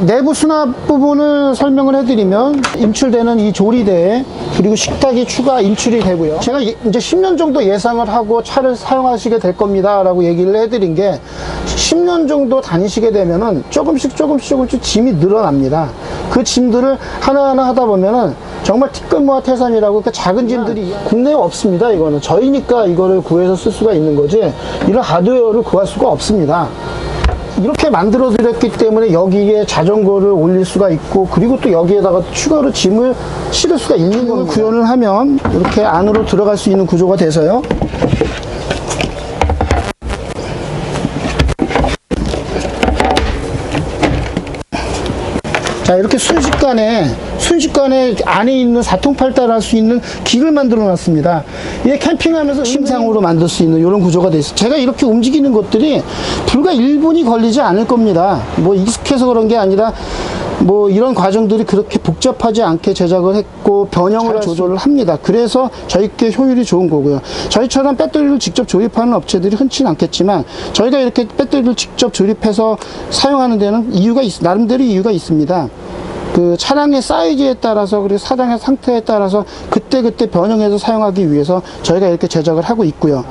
내부 수납 부분을 설명을 해드리면 인출되는 이 조리대 그리고 식탁이 추가 인출이 되고요. 제가 이- 이제 10년 정도 예상을 하고 차를 사용하시게 될 겁니다라고 얘기를 해드린 게 10년 정도 다니시게 되면은 조금씩 조금씩 조금씩 짐이 늘어납니다. 그 짐들을 하나하나 하다 보면은 정말 티끌모아 태산이라고 그 작은 짐들이 국내에 없습니다. 이거는 저희니까 이거를 구해서 쓸 수가 있는 거지 이런 하드웨어를 구할 수가 없습니다. 이렇게 만들어 드렸기 때문에 여기에 자전거를 올릴 수가 있고 그리고 또 여기에다가 추가로 짐을 실을 수가 있는 걸 구현을 하면 이렇게 안으로 들어갈 수 있는 구조가 돼서요. 자 이렇게 순식간에 순식간에 안에 있는 사통팔달 할 수 있는 길을 만들어 놨습니다. 이게 캠핑하면서 심상으로 만들 수 있는 이런 구조가 돼 있어요. 제가 이렇게 움직이는 것들이 불과 1분이 걸리지 않을 겁니다. 뭐 익숙해서 그런 게 아니라 뭐 이런 과정들이 그렇게 복잡하지 않게 제작을 했고 변형을 조절을 합니다. 그래서 저희께 효율이 좋은 거고요. 저희처럼 배터리를 직접 조립하는 업체들이 흔치는 않겠지만 저희가 이렇게 배터리를 직접 조립해서 사용하는 데는 이유가 있, 나름대로 이유가 있습니다. 그 차량의 사이즈에 따라서 그리고 사장의 상태에 따라서 그때그때 변형해서 사용하기 위해서 저희가 이렇게 제작을 하고 있고요.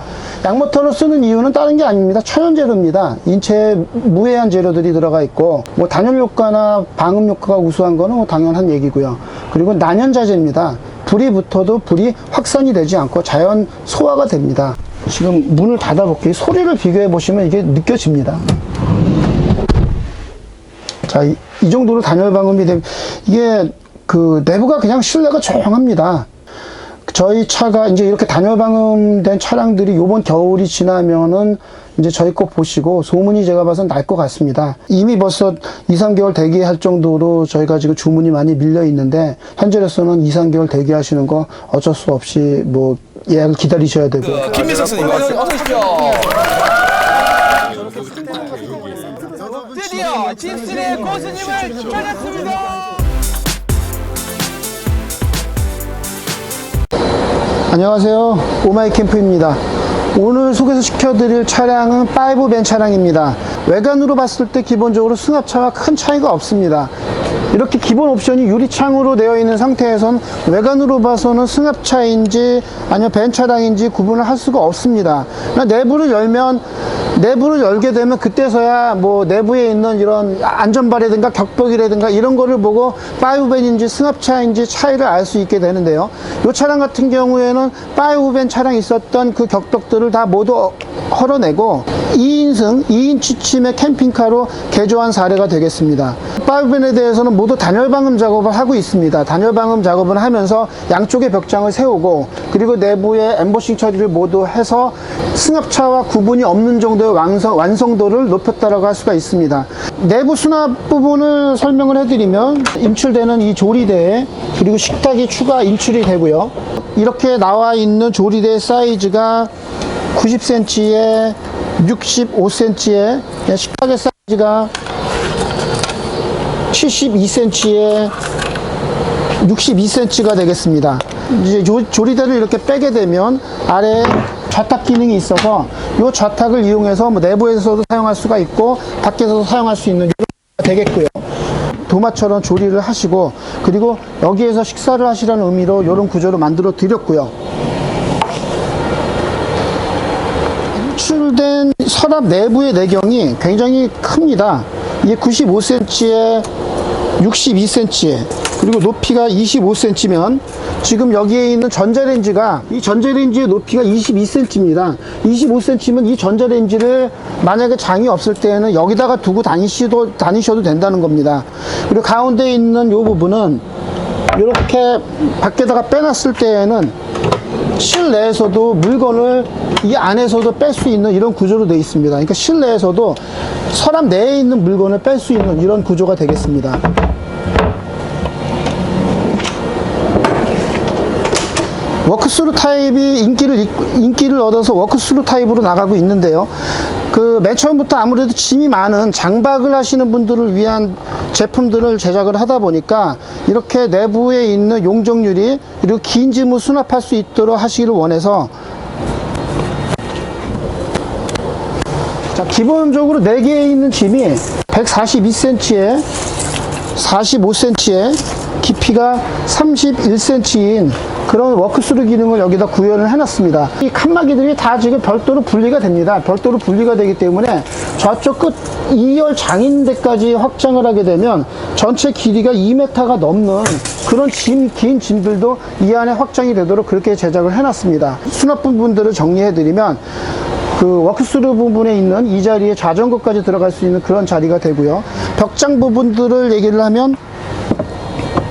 양모터를 쓰는 이유는 다른 게 아닙니다. 천연 재료입니다. 인체에 무해한 재료들이 들어가 있고 뭐 단열 효과나 방음 효과가 우수한 거는 뭐 당연한 얘기고요. 그리고 난연자재입니다. 불이 붙어도 불이 확산이 되지 않고 자연 소화가 됩니다. 지금 문을 닫아볼게요. 소리를 비교해 보시면 이게 느껴집니다. 자, 이, 이 정도로 단열 방음이 되면 이게 그 내부가 그냥 실내가 조용합니다. 저희 차가 이제 이렇게 단열 방음된 차량들이 요번 겨울이 지나면은 이제 저희 거 보시고 소문이 제가 봐선 날것 같습니다. 이미 벌써 2, 3개월 대기할 정도로 저희가 지금 주문이 많이 밀려 있는데 현재로서는 2, 3개월 대기하시는 거 어쩔 수 없이 뭐 예약을 기다리셔야 되고 김민석 선생님 어서 오십시오. 드디어 집순의 고수님을 찾았습니다. 안녕하세요. 오마이 캠프입니다. 오늘 소개시켜드릴 차량은 5벤 차량입니다. 외관으로 봤을 때 기본적으로 승합차와 큰 차이가 없습니다. 이렇게 기본 옵션이 유리창으로 되어 있는 상태에선 외관으로 봐서는 승합차인지 아니면 벤 차량인지 구분을 할 수가 없습니다. 내부를 열면 내부를 열게 되면 그때서야 뭐 내부에 있는 이런 안전바라든가 격벽이라든가 이런 거를 보고 파이브벤인지 승합차인지 차이를 알 수 있게 되는데요. 이 차량 같은 경우에는 파이브벤 차량이 있었던 그 격벽들을 다 모두 헐어내고 2인승, 2인 취침의 캠핑카로 개조한 사례가 되겠습니다. 파이브벤에 대해서는 모두 단열 방음 작업을 하고 있습니다. 단열 방음 작업을 하면서 양쪽에 벽장을 세우고 그리고 내부에 엠보싱 처리를 모두 해서 승합차와 구분이 없는 정도의 완성, 완성도를 높였다라고 할 수가 있습니다. 내부 수납 부분을 설명을 해드리면 인출되는 이 조리대 그리고 식탁이 추가 인출이 되고요. 이렇게 나와 있는 조리대 사이즈가 90cm에 65cm에 식탁의 사이즈가 72cm에 62cm가 되겠습니다. 이제 조, 조리대를 이렇게 빼게 되면 아래 좌탁 기능이 있어서 이 좌탁을 이용해서 뭐 내부에서도 사용할 수가 있고 밖에서도 사용할 수 있는 이런 되겠고요. 도마처럼 조리를 하시고 그리고 여기에서 식사를 하시라는 의미로 이런 구조를 만들어 드렸고요. 출된 서랍 내부의 내경이 굉장히 큽니다. 이게 95cm에 62cm 그리고 높이가 25cm면 지금 여기에 있는 전자레인지가 이 전자레인지의 높이가 22cm입니다. 25cm면 이 전자레인지를 만약에 장이 없을 때에는 여기다가 두고 다니셔도 다니셔도 된다는 겁니다. 그리고 가운데 있는 이 부분은 이렇게 밖에다가 빼놨을 때에는 실내에서도 물건을 이 안에서도 뺄 수 있는 이런 구조로 되어 있습니다. 그러니까 실내에서도 서랍 내에 있는 물건을 뺄 수 있는 이런 구조가 되겠습니다. 워크스루 타입이 인기를 잇- 인기를 얻어서 워크스루 타입으로 나가고 있는데요. 그 맨 처음부터 아무래도 짐이 많은 장박을 하시는 분들을 위한 제품들을 제작을 하다 보니까 이렇게 내부에 있는 용적률이 그리고 긴 짐을 수납할 수 있도록 하시기를 원해서 자, 기본적으로 4개에 있는 짐이 142cm에 45cm에 깊이가 31cm인 그런 워크스루 기능을 여기다 구현을 해놨습니다. 이 칸막이들이 다 지금 별도로 분리가 됩니다. 별도로 분리가 되기 때문에 저쪽 끝 2열 장인대까지 확장을 하게 되면 전체 길이가 2m가 넘는 그런 짐, 긴 짐들도 이 안에 확장이 되도록 그렇게 제작을 해놨습니다. 수납 부분들을 정리해드리면 그 워크스루 부분에 있는 이 자리에 자전거까지 들어갈 수 있는 그런 자리가 되고요. 벽장 부분들을 얘기를 하면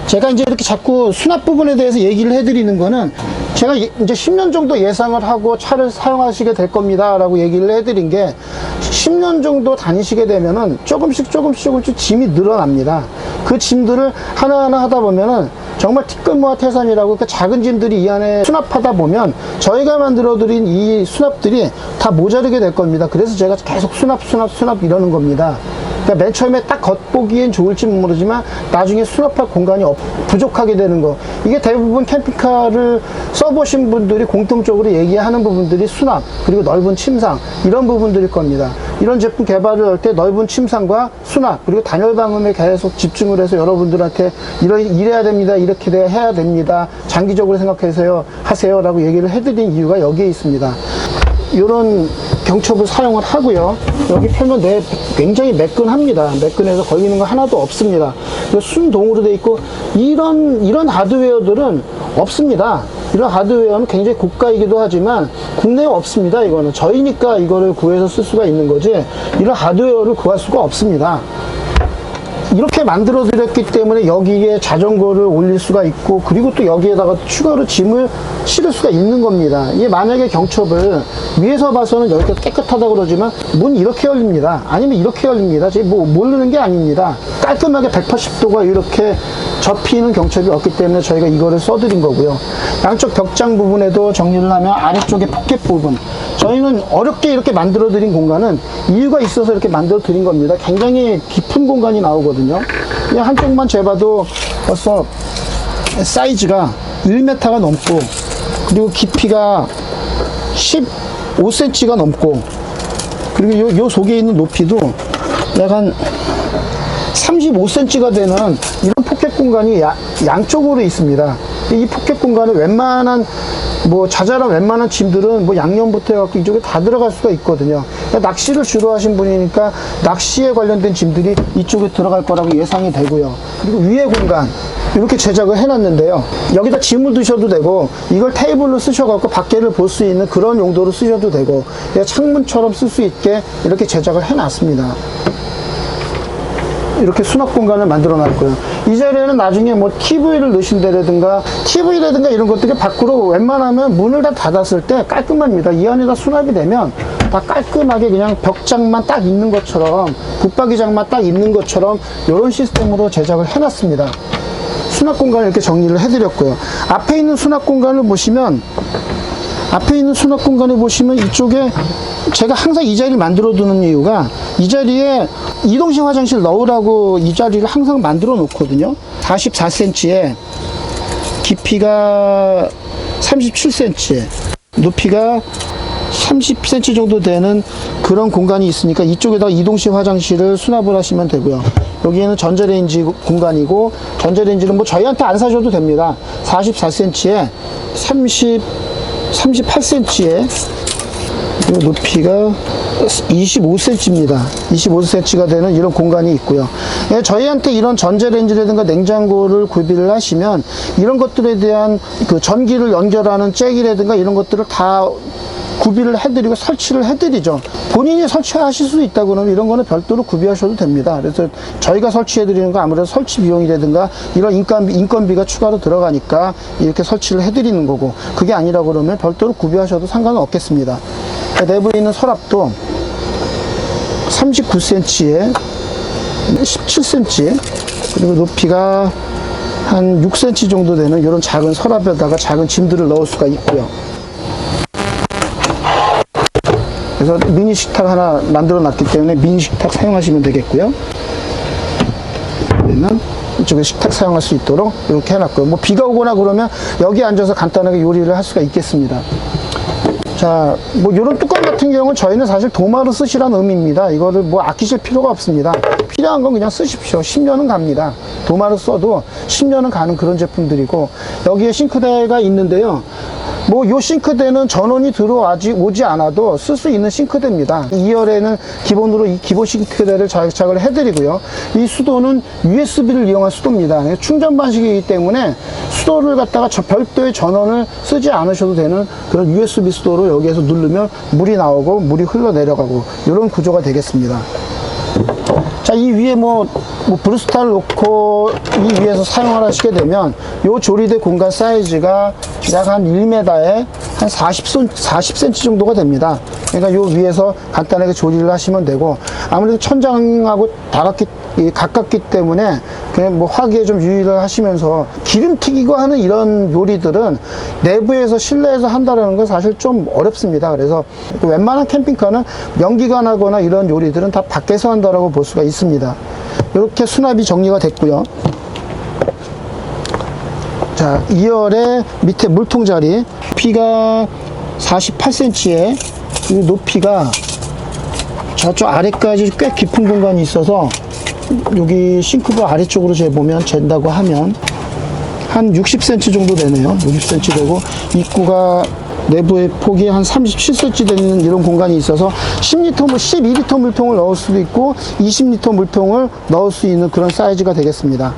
제가 이제 이렇게 자꾸 수납 부분에 대해서 얘기를 해드리는 거는 제가 예- 이제 10년 정도 예상을 하고 차를 사용하시게 될 겁니다. 라고 얘기를 해드린 게 10년 정도 다니시게 되면은 조금씩 조금씩 조금씩 짐이 늘어납니다. 그 짐들을 하나하나 하다 보면은 정말 티끌모아 태산이라고 그 작은 짐들이 이 안에 수납하다 보면 저희가 만들어 드린 이 수납들이 다 모자르게 될 겁니다. 그래서 제가 계속 수납, 수납, 수납 이러는 겁니다. 그러니까 맨 처음에 딱 겉보기엔 좋을지 모르지만 나중에 수납할 공간이 없- 부족하게 되는 거. 이게 대부분 캠핑카를 써보신 분들이 공통적으로 얘기하는 부분들이 수납, 그리고 넓은 침상, 이런 부분들일 겁니다. 이런 제품 개발을 할 때 넓은 침상과 수납, 그리고 단열 방음에 계속 집중을 해서 여러분들한테 이러, 이래야 됩니다. 이렇게 해야 됩니다. 장기적으로 생각해서요, 하세요. 라고 얘기를 해드린 이유가 여기에 있습니다. 이런 경첩을 사용을 하고요. 여기 펴면 내 굉장히 매끈합니다. 매끈해서 걸리는 거 하나도 없습니다. 순동으로 돼 있고 이런 이런 하드웨어들은 없습니다. 이런 하드웨어는 굉장히 고가이기도 하지만 국내에 없습니다. 이거는 저희니까 이거를 구해서 쓸 수가 있는 거지 이런 하드웨어를 구할 수가 없습니다. 이렇게 만들어 드렸기 때문에 여기에 자전거를 올릴 수가 있고 그리고 또 여기에다가 추가로 짐을 실을 수가 있는 겁니다. 이게 만약에 경첩을 위에서 봐서는 여기가 깨끗하다 그러지만 문 이렇게 열립니다. 아니면 이렇게 열립니다. 지금 뭐 모르는 게 아닙니다. 깔끔하게 180도가 이렇게 접히는 경첩이 없기 때문에 저희가 이거를 써드린 거고요. 양쪽 벽장 부분에도 정리를 하면 아래쪽에 포켓 부분 저희는 어렵게 이렇게 만들어 드린 공간은 이유가 있어서 이렇게 만들어 드린 겁니다. 굉장히 깊은 공간이 나오거든요. 그냥 한쪽만 재봐도 벌써 사이즈가 1m가 넘고 그리고 깊이가 15cm가 넘고 그리고 요, 요 속에 있는 높이도 약간 35cm가 되는 이런 포켓 공간이 야- 양쪽으로 있습니다. 이 포켓 공간에 웬만한 뭐 자잘한 웬만한 짐들은 뭐 양념부터 해갖고 이쪽에 다 들어갈 수가 있거든요. 그러니까 낚시를 주로 하신 분이니까 낚시에 관련된 짐들이 이쪽에 들어갈 거라고 예상이 되고요. 그리고 위에 공간 이렇게 제작을 해놨는데요. 여기다 짐을 두셔도 되고 이걸 테이블로 쓰셔갖고 밖에를 볼 수 있는 그런 용도로 쓰셔도 되고 그냥 창문처럼 쓸 수 있게 이렇게 제작을 해놨습니다. 이렇게 수납 공간을 만들어 놨고요. 이 자리에는 나중에 뭐 TV를 넣으신다라든가 TV라든가 이런 것들이 밖으로 웬만하면 문을 다 닫았을 때 깔끔합니다. 이 안에 다 수납이 되면 다 깔끔하게 그냥 벽장만 딱 있는 것처럼 붙박이장만 딱 있는 것처럼 이런 시스템으로 제작을 해놨습니다. 수납 공간을 이렇게 정리를 해드렸고요. 앞에 있는 수납 공간을 보시면 앞에 있는 수납 공간에 보시면 이쪽에 제가 항상 이 자리를 만들어 두는 이유가 이 자리에 이동식 화장실 넣으라고 이 자리를 항상 만들어 놓거든요 44cm에 깊이가 37cm 높이가 30cm 정도 되는 그런 공간이 있으니까 이쪽에다가 이동식 화장실을 수납을 하시면 되고요. 여기에는 전자레인지 공간이고 전자레인지는 뭐 저희한테 안 사셔도 됩니다. 44cm에 30, 38cm에 높이가 25cm입니다. 25cm가 되는 이런 공간이 있고요. 예, 저희한테 이런 전자레인지라든가 냉장고를 구비를 하시면 이런 것들에 대한 그 전기를 연결하는 잭이라든가 이런 것들을 다 구비를 해드리고 설치를 해드리죠. 본인이 설치하실 수 있다 그러면 이런 거는 별도로 구비하셔도 됩니다. 그래서 저희가 설치해드리는 거 아무래도 설치 비용이라든가 이런 인건비, 인건비가 추가로 들어가니까 이렇게 설치를 해드리는 거고 그게 아니라 그러면 별도로 구비하셔도 상관은 없겠습니다. 내부에 있는 서랍도 39cm에 17cm 그리고 높이가 한 6cm 정도 되는 이런 작은 서랍에다가 작은 짐들을 넣을 수가 있고요. 그래서 미니 식탁 하나 만들어 놨기 때문에 미니 식탁 사용하시면 되겠고요. 그러면 이쪽에 식탁 사용할 수 있도록 이렇게 해놨고요. 뭐 비가 오거나 그러면 여기 앉아서 간단하게 요리를 할 수가 있겠습니다. 자, 뭐 이런 뚜껑 같은 경우는 저희는 사실 도마로 쓰시라는 의미입니다. 이거를 뭐 아끼실 필요가 없습니다. 필요한 건 그냥 쓰십시오. 10년은 갑니다. 도마로 써도 10년은 가는 그런 제품들이고 여기에 싱크대가 있는데요. 뭐 요 싱크대는 전원이 들어와지 오지 않아도 쓸 수 있는 싱크대입니다. 2열에는 기본으로 이 기본 싱크대를 장착을 해드리고요. 이 수도는 USB를 이용한 수도입니다. 충전 방식이기 때문에 수도를 갖다가 저 별도의 전원을 쓰지 않으셔도 되는 그런 USB 수도로 여기에서 누르면 물이 나오고 물이 흘러 내려가고 이런 구조가 되겠습니다. 자, 이 위에 뭐, 뭐 브루스타를 놓고 이 위에서 사용을 하시게 되면 요 조리대 공간 사이즈가 약 한 1m에 한 40cm, 40cm 정도가 됩니다. 그러니까 요 위에서 간단하게 조리를 하시면 되고 아무래도 천장하고 다각기, 이 가깝기 때문에 그냥 뭐 화기에 좀 유의를 하시면서 기름 튀기고 하는 이런 요리들은 내부에서 실내에서 한다는 건 사실 좀 어렵습니다. 그래서 웬만한 캠핑카는 명기관하거나 이런 요리들은 다 밖에서 한다라고 볼 수가 있습니다. 이렇게 수납이 정리가 됐고요. 자, 2열에 밑에 물통 자리 높이가 48cm에 이 높이가 저쪽 아래까지 꽤 깊은 공간이 있어서 여기 싱크부 아래쪽으로 재보면 잰다고 하면 한 60cm 정도 되네요. 60cm 되고 입구가 내부의 폭이 한 37cm 되는 이런 공간이 있어서 10리터, 뭐 12리터 물통을 넣을 수도 있고 20리터 물통을 넣을 수 있는 그런 사이즈가 되겠습니다.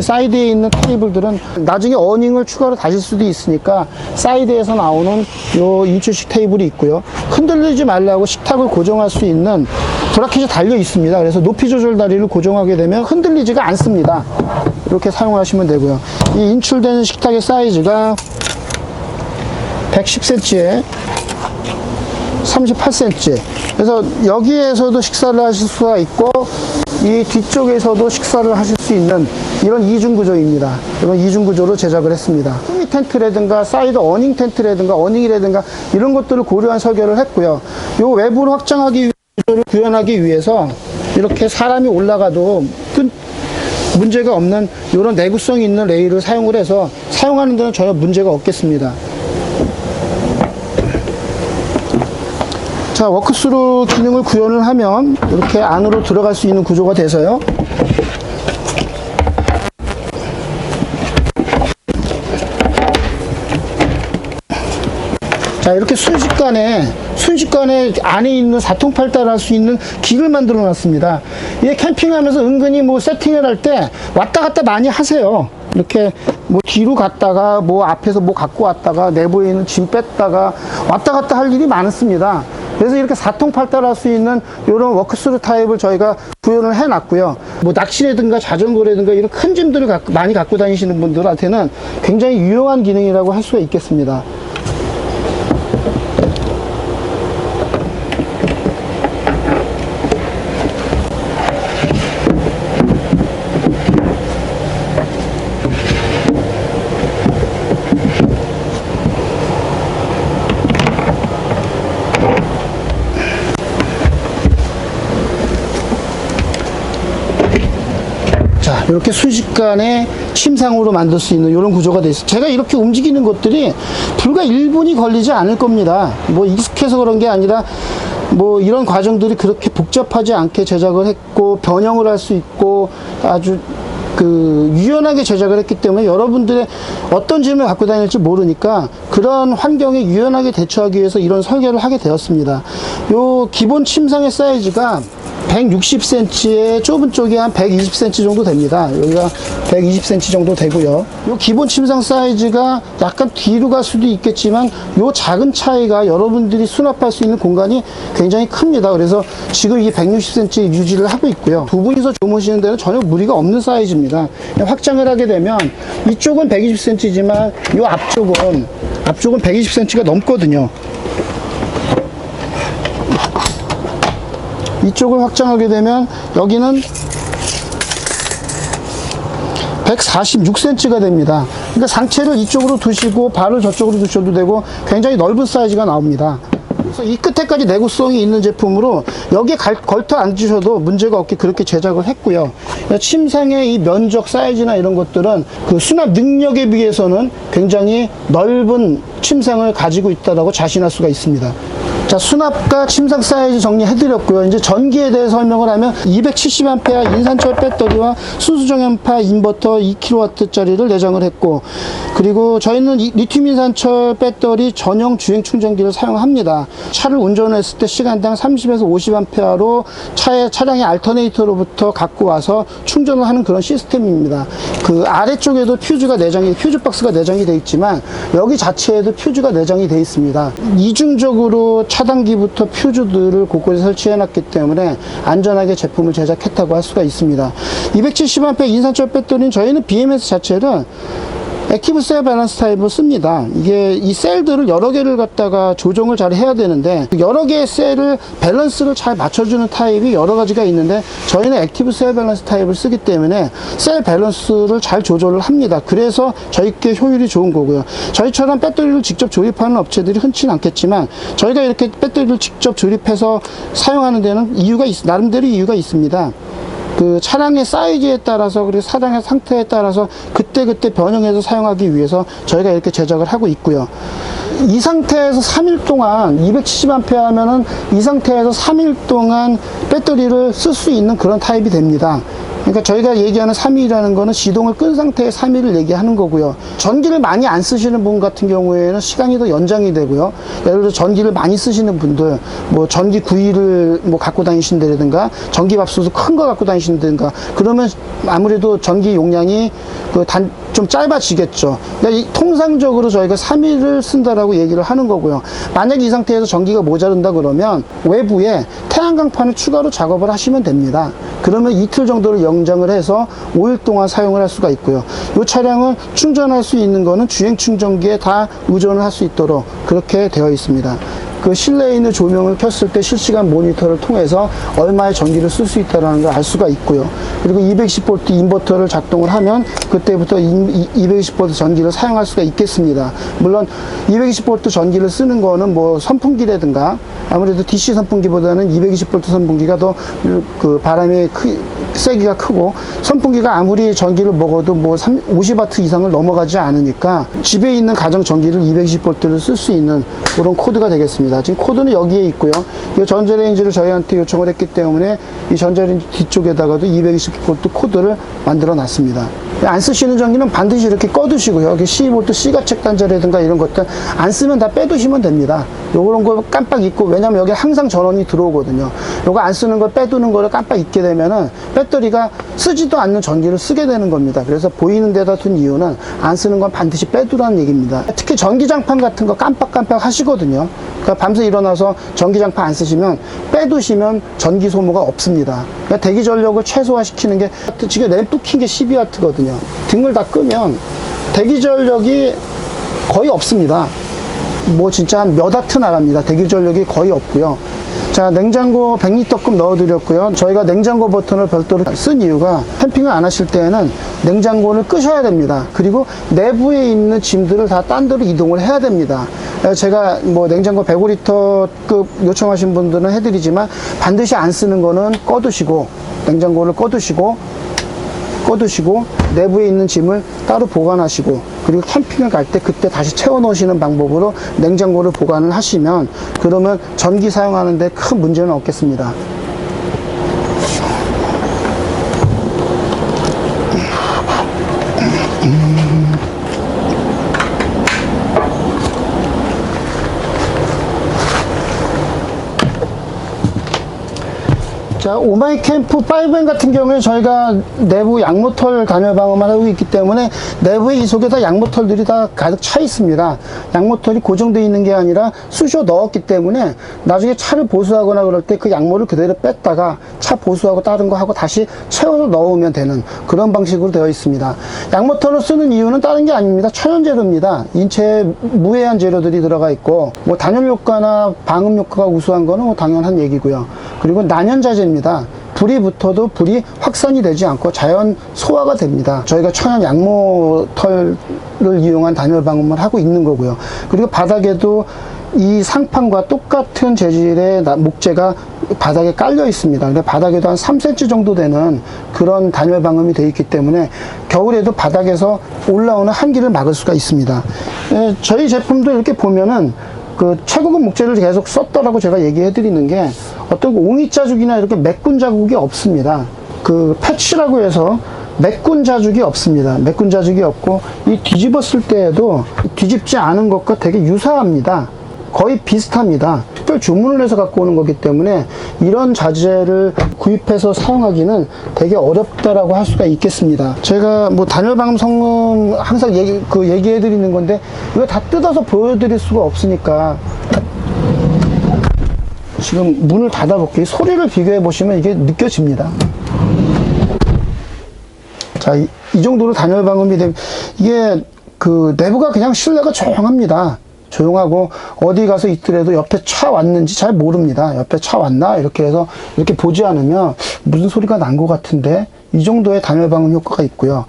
사이드에 있는 테이블들은 나중에 어닝을 추가로 다실 수도 있으니까 사이드에서 나오는 요 인출식 테이블이 있고요. 흔들리지 말라고 식탁을 고정할 수 있는 브라켓이 달려 있습니다. 그래서 높이 조절 다리를 고정하게 되면 흔들리지가 않습니다. 이렇게 사용하시면 되고요. 이 인출되는 식탁의 사이즈가 110cm에 38cm. 그래서 여기에서도 식사를 하실 수가 있고 이 뒤쪽에서도 식사를 하실 수 있는 이런 이중 구조입니다. 이런 이중 구조로 제작을 했습니다. 후미 텐트라든가 사이드 어닝 텐트라든가 어닝이라든가 이런 것들을 고려한 설계를 했고요. 요 외부를 확장하기 위해 구조를 구현하기 위해서 이렇게 사람이 올라가도 끈 문제가 없는 이런 내구성 있는 레일을 사용을 해서 사용하는 데는 전혀 문제가 없겠습니다. 자, 워크스루 기능을 구현을 하면 이렇게 안으로 들어갈 수 있는 구조가 돼서요. 자, 이렇게 순식간에, 순식간에 안에 있는 사통팔달 할 수 있는 길을 만들어 놨습니다. 이게 캠핑하면서 은근히 뭐 세팅을 할 때 왔다 갔다 많이 하세요. 이렇게 뭐 뒤로 갔다가 뭐 앞에서 뭐 갖고 왔다가 내부에 있는 짐 뺐다가 왔다 갔다 할 일이 많습니다. 그래서 이렇게 사통팔달 할 수 있는 이런 워크스루 타입을 저희가 구현을 해 놨고요. 뭐 낚시라든가 자전거라든가 이런 큰 짐들을 많이 갖고 다니시는 분들한테는 굉장히 유용한 기능이라고 할 수가 있겠습니다. 이렇게 순식간에 침상으로 만들 수 있는 이런 구조가 되어 있어요. 제가 이렇게 움직이는 것들이 불과 1분이 걸리지 않을 겁니다. 뭐 익숙해서 그런 게 아니라 뭐 이런 과정들이 그렇게 복잡하지 않게 제작을 했고 변형을 할 수 있고 아주 그 유연하게 제작을 했기 때문에 여러분들의 어떤 짐을 갖고 다닐지 모르니까 그런 환경에 유연하게 대처하기 위해서 이런 설계를 하게 되었습니다. 요 기본 침상의 사이즈가 160cm에 좁은 쪽이 한 120cm 정도 됩니다. 여기가 120cm 정도 되고요. 요 기본 침상 사이즈가 약간 뒤로 갈 수도 있겠지만 요 작은 차이가 여러분들이 수납할 수 있는 공간이 굉장히 큽니다. 그래서 지금 이 160cm 유지를 하고 있고요. 두 분이서 주무시는 데는 전혀 무리가 없는 사이즈입니다. 확장을 하게 되면 이쪽은 120cm지만 요 앞쪽은 앞쪽은 120cm가 넘거든요. 이쪽을 확장하게 되면 여기는 146cm가 됩니다. 그러니까 상체를 이쪽으로 두시고 발을 저쪽으로 두셔도 되고 굉장히 넓은 사이즈가 나옵니다. 그래서 이 끝에까지 내구성이 있는 제품으로 여기에 갈- 걸터 앉으셔도 문제가 없게 그렇게 제작을 했고요. 침상의 이 면적 사이즈나 이런 것들은 그 수납 능력에 비해서는 굉장히 넓은 침상을 가지고 있다고 자신할 수가 있습니다. 자, 수납과 침상 사이즈 정리해드렸고요. 이제 전기에 대해서 설명을 하면 270A 인산철 배터리와 순수정연파 인버터 2kW짜리를 내장을 했고, 그리고 저희는 이 리튬 인산철 배터리 전용 주행 충전기를 사용합니다. 차를 운전했을 때 시간당 30에서 50A로 차의 차량의 알터네이터로부터 갖고 와서 충전을 하는 그런 시스템입니다. 그 아래쪽에도 퓨즈가 내장이, 퓨즈 박스가 내장이 되어 있지만 여기 자체에도 퓨즈가 내장이 되어 있습니다. 이중적으로 차 단기부터 퓨즈들을 곳곳에 설치해 놨기 때문에 안전하게 제품을 제작했다고 할 수가 있습니다. 270A 인산철 배터리는 저희는 BMS 자체를 액티브 셀 밸런스 타입을 씁니다. 이게 이 셀들을 여러 개를 갖다가 조정을 잘 해야 되는데 여러 개의 셀을 밸런스를 잘 맞춰주는 타입이 여러 가지가 있는데 저희는 액티브 셀 밸런스 타입을 쓰기 때문에 셀 밸런스를 잘 조절을 합니다. 그래서 저희께 효율이 좋은 거고요. 저희처럼 배터리를 직접 조립하는 업체들이 흔치는 않겠지만 저희가 이렇게 배터리를 직접 조립해서 사용하는 데는 이유가 있, 나름대로 이유가 있습니다. 그 차량의 사이즈에 따라서 그리고 차량의 상태에 따라서 그때그때 변형해서 사용하기 위해서 저희가 이렇게 제작을 하고 있고요. 이 상태에서 3일 동안 270A 하면은 이 상태에서 3일 동안 배터리를 쓸 수 있는 그런 타입이 됩니다. 그러니까 저희가 얘기하는 3일이라는 거는 시동을 끈 상태의 3일을 얘기하는 거고요. 전기를 많이 안 쓰시는 분 같은 경우에는 시간이 더 연장이 되고요. 예를 들어 전기를 많이 쓰시는 분들, 뭐 전기 구이를 뭐 갖고 다니신다든가 전기 밥솥을 큰 거 갖고 다니신 다든가 그러면 아무래도 전기 용량이 그 단 좀 짧아지겠죠. 그러니까 이 통상적으로 저희가 3일을 쓴다라고 얘기를 하는 거고요. 만약 이 상태에서 전기가 모자른다 그러면 외부에 태양광판을 추가로 작업을 하시면 됩니다. 그러면 이틀 정도를 연장을 해서 5일 동안 사용을 할 수가 있고요. 이 차량은 충전할 수 있는 거는 주행 충전기에 다 의존을 할 수 있도록 그렇게 되어 있습니다. 그 실내에 있는 조명을 켰을 때 실시간 모니터를 통해서 얼마의 전기를 쓸 수 있다는 걸 알 수가 있고요. 그리고 220V 인버터를 작동을 하면 그때부터 220V 전기를 사용할 수가 있겠습니다. 물론 220V 전기를 쓰는 거는 뭐 선풍기라든가 아무래도 DC 선풍기보다는 220V 선풍기가 더 그 바람의 크, 세기가 크고 선풍기가 아무리 전기를 먹어도 뭐 50W 이상을 넘어가지 않으니까 집에 있는 가정 전기를 220V를 쓸 수 있는 그런 코드가 되겠습니다. 지금 코드는 여기에 있고요. 이 전자레인지를 저희한테 요청을 했기 때문에 이 전자레인지 뒤쪽에다가도 220V 코드를 만들어 놨습니다. 안 쓰시는 전기는 반드시 이렇게 꺼두시고요. 여기 12V C가책 단자라든가 이런 것들 안 쓰면 다 빼두시면 됩니다. 요런 거 깜빡 잊고 왜냐면 여기 항상 전원이 들어오거든요. 요거 안 쓰는 걸 빼두는 거를 깜빡 잊게 되면은 배터리가 쓰지도 않는 전기를 쓰게 되는 겁니다. 그래서 보이는 데다 둔 이유는 안 쓰는 건 반드시 빼두라는 얘기입니다. 특히 전기장판 같은 거 깜빡깜빡 하시거든요. 그러니까 밤새 일어나서 전기장판 안 쓰시면 빼두시면 전기 소모가 없습니다. 그러니까 대기 전력을 최소화시키는 게 지금 램프 킨게 12W거든요. 등을 다 끄면 대기 전력이 거의 없습니다. 뭐 진짜 한 몇 와트 나갑니다. 대기 전력이 거의 없고요. 자, 냉장고 100리터급 넣어드렸고요. 저희가 냉장고 버튼을 별도로 쓴 이유가 캠핑을 안 하실 때에는 냉장고를 끄셔야 됩니다. 그리고 내부에 있는 짐들을 다 딴 데로 이동을 해야 됩니다. 제가 뭐 냉장고 105리터급 요청하신 분들은 해드리지만 반드시 안 쓰는 거는 꺼두시고 냉장고를 꺼두시고 꺼두시고 내부에 있는 짐을 따로 보관하시고 그리고 캠핑을 갈 때 그때 다시 채워 넣으시는 방법으로 냉장고를 보관을 하시면 그러면 전기 사용하는데 큰 문제는 없겠습니다. 자, 오마이 캠프 5M 같은 경우에 저희가 내부 양모털 단열 방음을 하고 있기 때문에 내부에 이 속에 다 양모털들이 다 가득 차 있습니다. 양모털이 고정되어 있는 게 아니라 쑤셔 넣었기 때문에 나중에 차를 보수하거나 그럴 때 그 양모를 그대로 뺐다가 차 보수하고 다른 거 하고 다시 채워서 넣으면 되는 그런 방식으로 되어 있습니다. 양모털을 쓰는 이유는 다른 게 아닙니다. 천연 재료입니다. 인체에 무해한 재료들이 들어가 있고 뭐 단열 효과나 방음 효과가 우수한 거는 뭐 당연한 얘기고요. 그리고 난연자재 입니다. 불이 붙어도 불이 확산이 되지 않고 자연 소화가 됩니다. 저희가 천연 양모털을 이용한 단열 방음을 하고 있는 거고요. 그리고 바닥에도 이 상판과 똑같은 재질의 나- 목재가 바닥에 깔려 있습니다. 근데 바닥에도 한 3cm 정도 되는 그런 단열 방음이 되어 있기 때문에 겨울에도 바닥에서 올라오는 한기를 막을 수가 있습니다. 예, 저희 제품도 이렇게 보면은 그 최고급 목재를 계속 썼더라고 제가 얘기해 드리는 게 어떤 옹이 자죽이나 이렇게 매끈 자국이 없습니다. 그 패치라고 해서 매끈 자죽이 없습니다. 매끈 자죽이 없고 이 뒤집었을 때에도 뒤집지 않은 것과 되게 유사합니다. 거의 비슷합니다. 특별 주문을 해서 갖고 오는 거기 때문에 이런 자재를 구입해서 사용하기는 되게 어렵다라고 할 수가 있겠습니다. 제가 뭐 단열방음 성능 항상 얘기, 그 얘기해 드리는 건데 이거 다 뜯어서 보여드릴 수가 없으니까 지금 문을 닫아 볼게요. 소리를 비교해 보시면 이게 느껴집니다. 자, 이, 이 정도로 단열 방음이 되면 이게 그 내부가 그냥 실내가 조용합니다. 조용하고 어디 가서 있더라도 옆에 차 왔는지 잘 모릅니다. 옆에 차 왔나 이렇게 해서 이렇게 보지 않으면 무슨 소리가 난 것 같은데 이 정도의 단열 방음 효과가 있고요.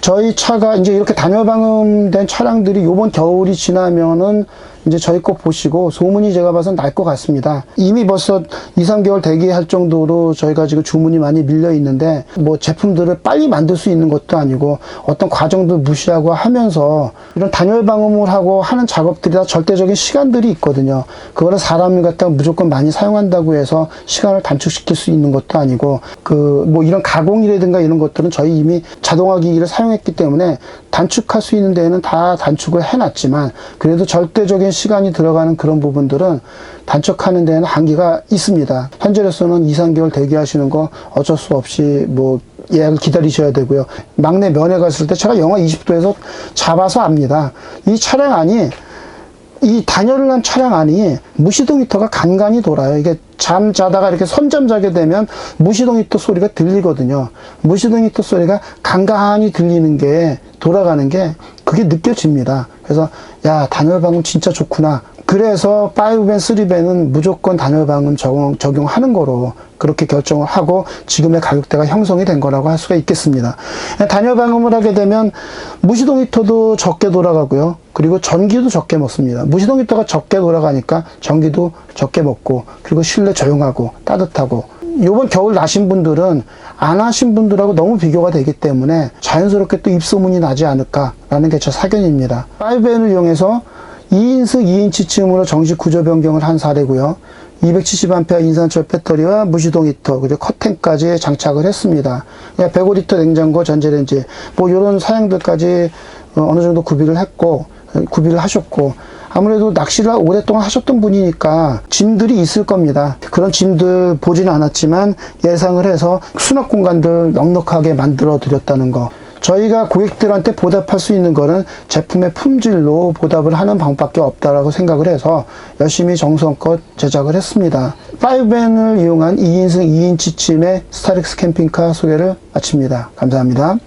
저희 차가 이제 이렇게 단열 방음된 차량들이 요번 겨울이 지나면은 이제 저희 거 보시고 소문이 제가 봐선 날 것 같습니다. 이미 벌써 2, 3개월 대기할 정도로 저희가 지금 주문이 많이 밀려 있는데 뭐 제품들을 빨리 만들 수 있는 것도 아니고 어떤 과정들 무시하고 하면서 이런 단열 방음을 하고 하는 작업들이 다 절대적인 시간들이 있거든요. 그거를 사람을 갖다가 무조건 많이 사용한다고 해서 시간을 단축시킬 수 있는 것도 아니고 그 뭐 이런 가공이라든가 이런 것들은 저희 이미 자동화 기기를 사용했기 때문에 단축할 수 있는 데에는 다 단축을 해놨지만 그래도 절대적인 시간이 들어가는 그런 부분들은 단축하는 데에는 한계가 있습니다. 현재로서는 2, 3개월 대기하시는 거 어쩔 수 없이 뭐 예약을 기다리셔야 되고요. 막내 면회 갔을 때 제가 영하 20도에서 잡아서 압니다. 이 차량 안이 이 단열을 한 차량 안이 무시동 히터가 간간히 돌아요. 이게 잠 자다가 이렇게 선잠 자게 되면 무시동 히터 소리가 들리거든요. 무시동 히터 소리가 간간히 들리는 게 돌아가는 게 그게 느껴집니다. 그래서 야 단열 방음 진짜 좋구나. 그래서 5밴, 3밴은 무조건 단열 방음 적용, 적용하는 거로 그렇게 결정을 하고 지금의 가격대가 형성이 된 거라고 할 수가 있겠습니다. 단열 방음을 하게 되면 무시동 히터도 적게 돌아가고요. 그리고 전기도 적게 먹습니다. 무시동 히터가 적게 돌아가니까 전기도 적게 먹고 그리고 실내 조용하고 따뜻하고 요번 겨울 나신 분들은 안 하신 분들하고 너무 비교가 되기 때문에 자연스럽게 또 입소문이 나지 않을까라는 게 제 사견입니다. 5N을 이용해서 2인승 2인치층으로 정식 구조 변경을 한 사례고요. 270A 인산철 배터리와 무시동 히터 그리고 커튼까지 장착을 했습니다. 105리터 냉장고 전자레인지 뭐 이런 사양들까지 어, 어느 정도 구비를 했고 어, 구비를 하셨고 아무래도 낚시를 오랫동안 하셨던 분이니까 짐들이 있을 겁니다. 그런 짐들 보지는 않았지만 예상을 해서 수납 공간들 넉넉하게 만들어 드렸다는 거. 저희가 고객들한테 보답할 수 있는 거는 제품의 품질로 보답을 하는 방법밖에 없다라고 생각을 해서 열심히 정성껏 제작을 했습니다. 5밴을 이용한 2인승 2인치 침의 스타렉스 캠핑카 소개를 마칩니다. 감사합니다.